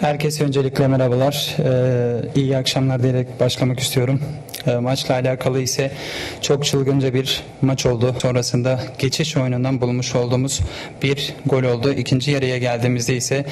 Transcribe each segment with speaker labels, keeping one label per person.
Speaker 1: Herkese öncelikle merhabalar. Ee, iyi akşamlar diyerek başlamak istiyorum. Ee, maçla alakalı ise çok çılgınca bir maç oldu. Sonrasında geçiş oyunundan bulmuş olduğumuz bir gol oldu. İkinci yarıya geldiğimizde ise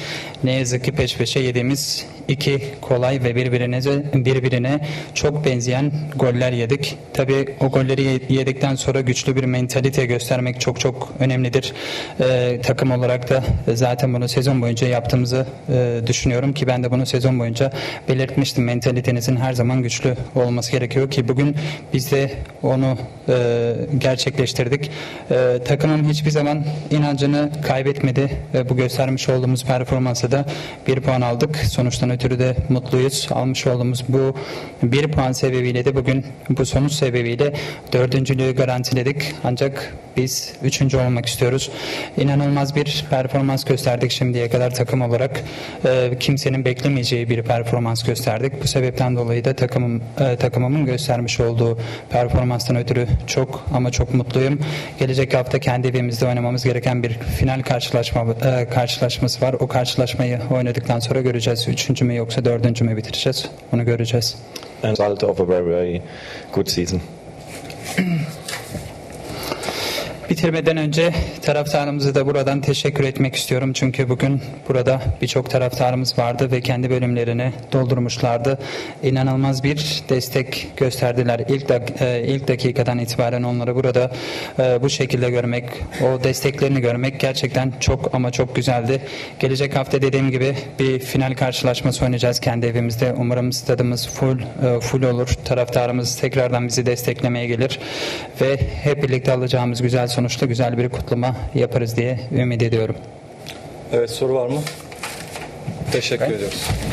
Speaker 1: ne yazık ki peş peşe yediğimiz iki kolay ve birbirine birbirine çok benzeyen goller yedik. Tabii o golleri ye- yedikten sonra güçlü bir mentalite göstermek çok çok önemlidir. Ee, takım olarak da zaten bunu sezon boyunca yaptığımızı e, düşünüyorum ki ben de bunu sezon boyunca belirtmiştim. Mentalitenizin her zaman güçlü olması gerekiyor ki bugün biz de onu e, gerçekleştirdik. E, takımım hiçbir zaman inancını kaybetmedi ve bu göstermiş olduğumuz performansa da bir puan aldık. Sonuçtan ötürü de mutluyuz. Almış olduğumuz bu bir puan sebebiyle de bugün bu sonuç sebebiyle dördüncülüğü garantiledik. Ancak biz üçüncü olmak istiyoruz. İnanılmaz bir performans gösterdik şimdiye kadar takım olarak. Ee, kimsenin beklemeyeceği bir performans gösterdik. Bu sebepten dolayı da takımım e, takımımın göstermiş olduğu performanstan ötürü çok ama çok mutluyum. Gelecek hafta kendi evimizde oynamamız gereken bir final karşılaşma e, karşılaşması var. O karşılaşmayı oynadıktan sonra göreceğiz. Üçüncü mü yoksa dördüncü mü bitireceğiz? Onu göreceğiz.
Speaker 2: and result of a very, very good season.
Speaker 1: Bitirmeden önce taraftarımızı da buradan teşekkür etmek istiyorum. Çünkü bugün burada birçok taraftarımız vardı ve kendi bölümlerini doldurmuşlardı. İnanılmaz bir destek gösterdiler. İlk, dak- e, ilk dakikadan itibaren onları burada e, bu şekilde görmek, o desteklerini görmek gerçekten çok ama çok güzeldi. Gelecek hafta dediğim gibi bir final karşılaşması oynayacağız kendi evimizde. Umarım stadımız full e, full olur. Taraftarımız tekrardan bizi desteklemeye gelir ve hep birlikte alacağımız güzel sonuçta güzel bir kutlama yaparız diye ümit ediyorum.
Speaker 3: Evet soru var mı? Teşekkür ediyoruz.